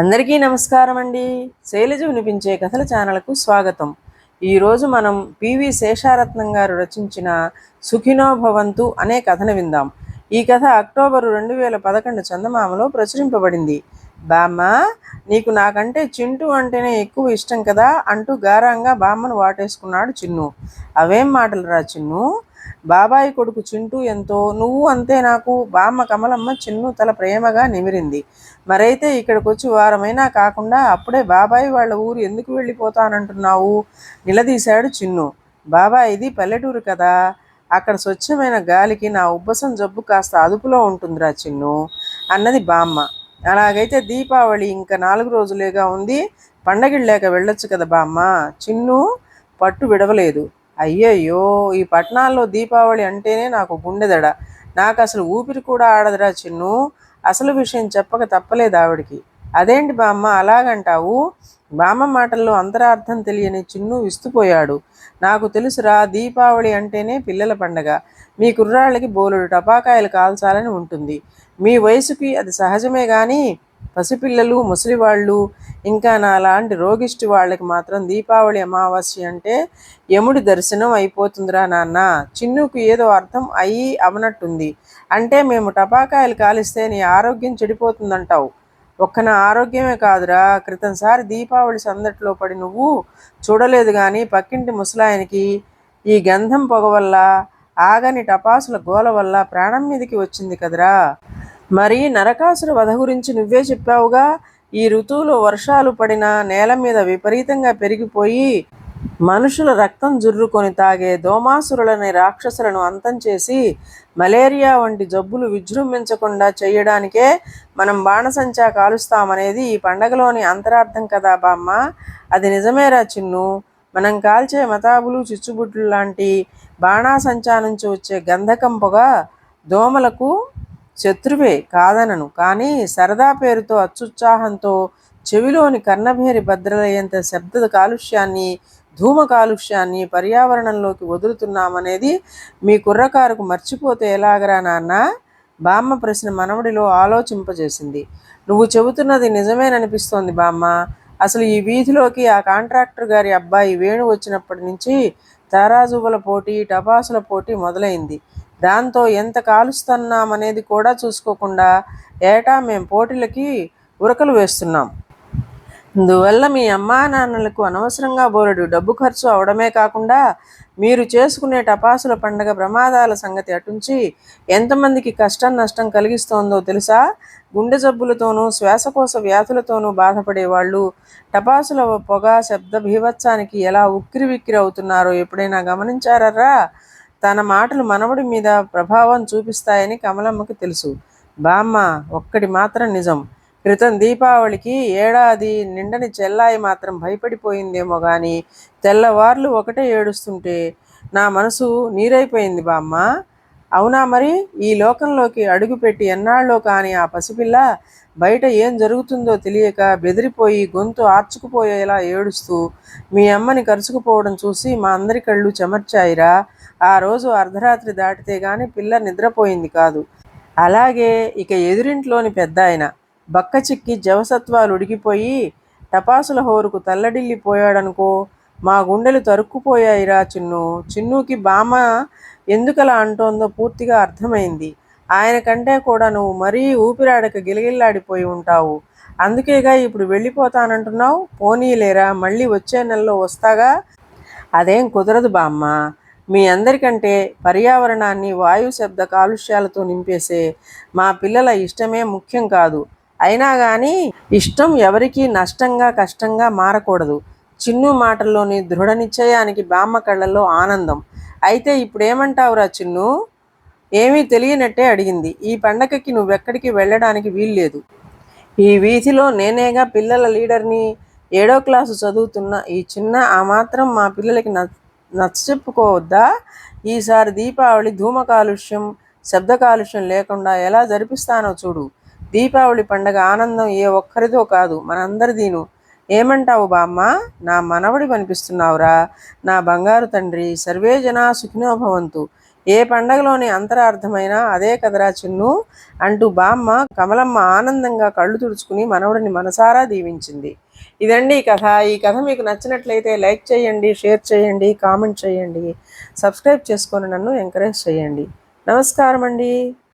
అందరికీ నమస్కారం అండి. శైలజ వినిపించే కథల ఛానల్కు స్వాగతం. ఈరోజు మనం పివి శేషారత్నం గారు రచించిన సుఖినో భవంతు అనే కథను విందాం. ఈ కథ అక్టోబరు రెండు వేల పదకొండు చందమామలో ప్రచురింపబడింది. బామ్మ నీకు నాకంటే చింటూ అంటేనే ఎక్కువ ఇష్టం కదా అంటూ గారంగా బామ్మను వాటేసుకున్నాడు చిన్ను. అవేం మాటలు రా చిన్ను? బాబాయి కొడుకు చింటూ ఎంతో నువ్వు అంతే నాకు బామ్మ కమలమ్మ చిన్ను తల ప్రేమగా నిమిరింది. మరైతే ఇక్కడికి వచ్చి వారమైనా కాకుండా అప్పుడే బాబాయి వాళ్ళ ఊరు ఎందుకు వెళ్ళిపోతానంటున్నావు? నిలదీశాడు చిన్ను. బాబాయ్ ఇది పల్లెటూరు కదా. అక్కడ స్వచ్ఛమైన గాలికి నా ఉబ్బసం జబ్బు కాస్త అదుపులో ఉంటుందిరా చిన్ను అన్నది బామ్మ. అలాగైతే దీపావళి ఇంకా నాలుగు రోజులేగా ఉంది. పండగిళ్ళాక వెళ్ళొచ్చు కదా బామ్మ. చిన్ను పట్టు విడవలేదు. అయ్యయ్యో ఈ పట్టణాల్లో దీపావళి అంటేనే నాకు గుండెదడ. నాకు అసలు ఊపిరి కూడా ఆడదురా చిన్ను. అసలు విషయం చెప్పక తప్పలేదు ఆవిడికి. అదేంటి బామ్మ అలాగంటావు? బామ్మ మాటల్లో అంతరార్థం తెలియని చిన్ను విస్తుపోయాడు. నాకు తెలుసురా దీపావళి అంటేనే పిల్లల పండగ. మీ కుర్రాళ్ళకి బోలుడు టపాకాయలు కాల్చాలని ఉంటుంది. మీ వయసుకి అది సహజమే కానీ పసిపిల్లలు ముసలివాళ్ళు ఇంకా నా లాంటి రోగిష్టి వాళ్ళకి మాత్రం దీపావళి అమావాస్య అంటే యముడి దర్శనం అయిపోతుందిరా నాన్న. చిన్నుకు ఏదో అర్థం అయ్యి అవనట్టుంది. అంటే మేము టపాకాయలు కాలిస్తే నీ ఆరోగ్యం చెడిపోతుందంటావు. ఒక్క నా ఆరోగ్యమే కాదురా. క్రితంసారి దీపావళి సందట్లో పడి నువ్వు చూడలేదు కానీ పక్కింటి ముసలాయనికి ఈ గంధం పొగ వల్ల ఆగని టపాసుల గోల వల్ల ప్రాణం మీదకి వచ్చింది కదరా. మరి నరకాసుర వధ గురించి నువ్వే చెప్పావుగా ఈ ఋతువులో వర్షాలు పడిన నేల మీద విపరీతంగా పెరిగిపోయి మనుషుల రక్తం జుర్రుకొని తాగే దోమాసురులనే రాక్షసులను అంతం చేసి మలేరియా వంటి జబ్బులు విజృంభించకుండా చేయడానికే మనం బాణసంచా కాలుస్తామనేది ఈ పండగలోని అంతరార్థం కదా బామ్మ. అది నిజమేరా చిన్ను? మనం కాల్చే మతాబులు చిచ్చుబుట్లు లాంటి బాణాసంచా నుంచి వచ్చే గంధకం పొగ దోమలకు శత్రువే కాదనను. కానీ సరదా పేరుతో అత్యుత్సాహంతో చెవిలోని కర్ణభేరి భద్రలయ్యేంత శబ్ద కాలుష్యాన్ని ధూమ కాలుష్యాన్ని పర్యావరణంలోకి వదులుతున్నామనేది మీ కుర్రకారుకు మర్చిపోతే ఎలాగరా నాన్న? బామ్మ ప్రశ్న మనవడిలో ఆలోచింపజేసింది. నువ్వు చెబుతున్నది నిజమేననిపిస్తోంది బామ్మ. అసలు ఈ వీధిలోకి ఆ కాంట్రాక్టర్ గారి అబ్బాయి వేణు వచ్చినప్పటి నుంచి తారాజువుల పోటీ టపాసుల పోటీ మొదలైంది. దాంతో ఎంత కాలుస్తున్నామనేది కూడా చూసుకోకుండా ఏటా మేము పోటీలకి ఉరకలు వేస్తున్నాం. అందువల్ల మీ అమ్మా నాన్నలకు అనవసరంగా బోలెడు డబ్బు ఖర్చు అవడమే కాకుండా మీరు చేసుకునే టపాసుల పండగ ప్రమాదాల సంగతి అటుంచి ఎంతమందికి కష్టం నష్టం కలిగిస్తోందో తెలుసా? గుండె జబ్బులతోనూ శ్వాసకోశ వ్యాధులతోనూ బాధపడే వాళ్ళు టపాసుల పొగ శబ్ద భీభత్సానికి ఎలా ఉక్కిరి విక్కిరి అవుతున్నారో ఎప్పుడైనా గమనించారా తన మాటలు మనవడి మీద ప్రభావం చూపిస్తాయని కమలమ్మకి తెలుసు. బామ్మ ఒక్కటి మాత్రం నిజం. క్రితం దీపావళికి ఏడాది నిండని చెల్లాయి మాత్రం భయపడిపోయిందేమో కానీ తెల్లవార్లు ఒకటే ఏడుస్తుంటే నా మనసు నీరైపోయింది బామ్మ. అవునా మరి? ఈ లోకంలోకి అడుగుపెట్టి ఎన్నాళ్ళో కానీ ఆ పసిపిల్ల బయట ఏం జరుగుతుందో తెలియక బెదిరిపోయి గొంతు ఆర్చుకుపోయేలా ఏడుస్తూ మీ అమ్మని కరుచుకుపోవడం చూసి మా అందరి కళ్ళు చెమర్చాయిరా. ఆ రోజు అర్ధరాత్రి దాటితే గాని పిల్ల నిద్రపోయింది కాదు. అలాగే ఇక ఎదురింట్లోని పెద్ద ఆయన బక్క చిక్కి జవసత్వాలు ఉడికిపోయి టపాసుల హోరుకు తల్లడిల్లిపోయాడనుకో మా గుండెలు తరుక్కుపోయాయిరా చిన్ను. చిన్నుకి బామ్మ ఎందుకలా అంటోందో పూర్తిగా అర్థమైంది. ఆయన కంటే కూడా నువ్వు మరీ ఊపిరాడక గిలగిల్లాడిపోయి ఉంటావు. అందుకేగా ఇప్పుడు వెళ్ళిపోతానంటున్నావు? పోనీలేరా మళ్ళీ వచ్చే నెలలో వస్తాగా? అదేం కుదరదు బామ్మ. మీ అందరికంటే పర్యావరణాన్ని వాయు శబ్ద కాలుష్యాలతో నింపేసే మా పిల్లల ఇష్టమే ముఖ్యం కాదు. అయినా కానీ ఇష్టం ఎవరికీ నష్టంగా కష్టంగా మారకూడదు. చిన్ను మాటల్లోని దృఢ నిశ్చయానికి బామ్మ కళ్ళల్లో ఆనందం. అయితే ఇప్పుడేమంటావురా చిన్ను? ఏమీ తెలియనట్టే అడిగింది. ఈ పండగకి నువ్వెక్కడికి వెళ్ళడానికి వీల్లేదు. ఈ వీధిలో నేనేగా పిల్లల లీడర్ని ఏడో క్లాసు చదువుతున్న. ఈ చిన్న ఆ మాత్రం మా పిల్లలకి నచ్చ నచ్చ చెప్పుకోవద్దా? ఈసారి దీపావళి ధూమ కాలుష్యం శబ్ద కాలుష్యం లేకుండా ఎలా జరిపిస్తానో చూడు. దీపావళి పండగ ఆనందం ఏ ఒక్కరిదో కాదు మనందరిదీను. ఏమంటావు బామ్మ? నా మనవడి కనిపిస్తున్నావురా. నా బంగారు తండ్రి సర్వే జనా సుఖినో ఏ పండగలోని అంతరార్థమైనా అదే కదరా చిన్ను అంటూ బామ్మ కమలమ్మ ఆనందంగా కళ్ళు తుడుచుకుని మనవడిని మనసారా దీవించింది. ఇదండి ఈ కథ. ఈ కథ మీకు నచ్చినట్లయితే లైక్ చేయండి షేర్ చేయండి కామెంట్ చేయండి. సబ్స్క్రైబ్ చేసుకొని నన్ను ఎంకరేజ్ చేయండి. నమస్కారం అండి